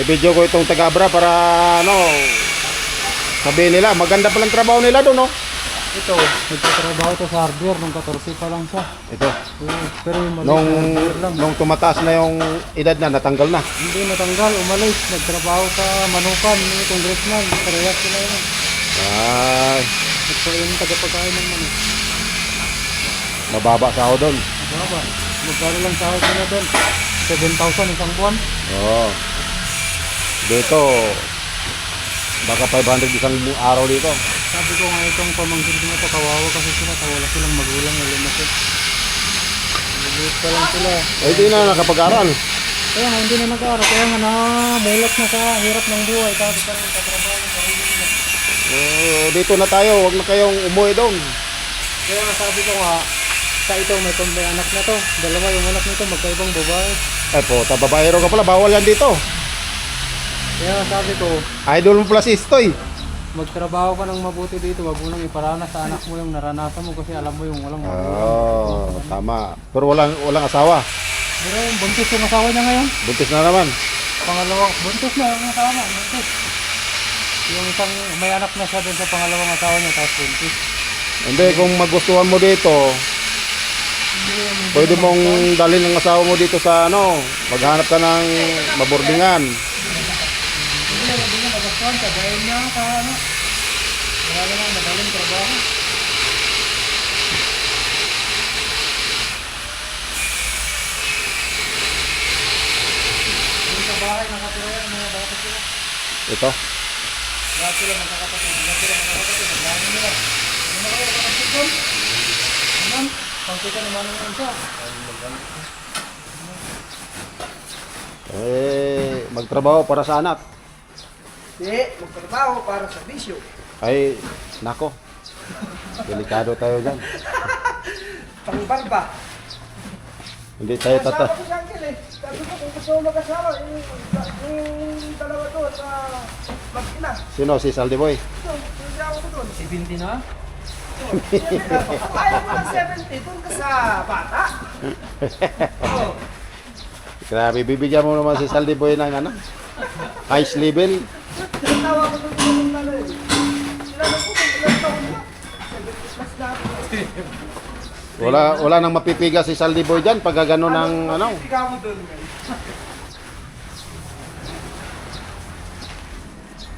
i-video ko itong taga-abra para ano, sabihin nila, maganda palang trabaho nila doon, no? Ito, nagtatrabaho to sa hardware nung 14 pa lang siya. Ito. Oo, pero yung maliit Nung, na hardware lang. nung tumataas na yung edad na, natanggal na. Hindi natanggal, umalis. Nagtrabaho sa Manukan, yung congressman. Parehas sila yun. Ay, Ito yung tagapagkain ng manok. mababa sa ako doon. Mababa. Magkano lang sahod nila doon? 7,000 isang buwan. Oo. Dito, baka 500 isang araw dito. Sabi ko nga itong pamangkin ko na to, kawawa kasi sila, wala silang magulang na lumaki. Liliit pa lang sila. Ay, di na nakapag-aral. Kaya nga hindi na nag-aaral, kaya nga namulat na sa hirap ng buhay, tapos pa rin katrabaho sarili. Oo, dito na tayo, huwag na kayong umuwi doon. Kaya nga sabi ko nga, sa ito may may anak na to, dalawa yung anak nito, magkaibang babae. Ay po, tababaero ka pala, bawal yan dito. Kaya sabi ko, Idol mo pala si Istoy. magtrabaho ka ng mabuti dito, wag mo nang iparanas sa anak mo yung naranasan mo kasi alam mo yung walang magulang. Oo, tama. Pero walang, walang asawa. Pero yung buntis yung asawa niya ngayon, Buntis na naman. pangalawang, buntis na yung asawa, buntis. Yung isang, may anak na siya dun sa pangalawang asawa niya, tapos buntis. Hindi, kung magustuhan mo dito, pwede mong dalhin ang asawa mo dito sa ano, maghanap ka ng mabordingan. Hindi na nagastuhan, kagayin niya sa ano. Wala namang madaling trabaho. Yung sa bahay, nakatira yan, mga bata sila. Ito. Lahat sila magkakapatid, lahat sila magkakapatid, ang dami nila. Ano na kayo kapatid doon? Naman, pangkita naman naman siya. Eh, magtrabaho para sa anak. Hindi, magtrabaho para sa bisyo. Ay, nako. Delikado tayo dyan. Pangbarba. Hindi tayo tata... Kasama ko si Angel eh. Sabi ko kung gusto mo mag-asawa, yung, yung dalawa doon sa mag-ina. Sino? Si Saldi Boy? Ito, hindi ako doon. 70 na? Ayaw mo ng 70, doon ka sa bata. Grabe, bibigyan mo naman si Saldi Boy ng ano? Ice level. tawa ko doon sa mga. Sila na po, kung ilang taon na. 70 plus na ako. Wala, wala nang mapipiga si Saldi Boy dyan pag gano'n ng ano.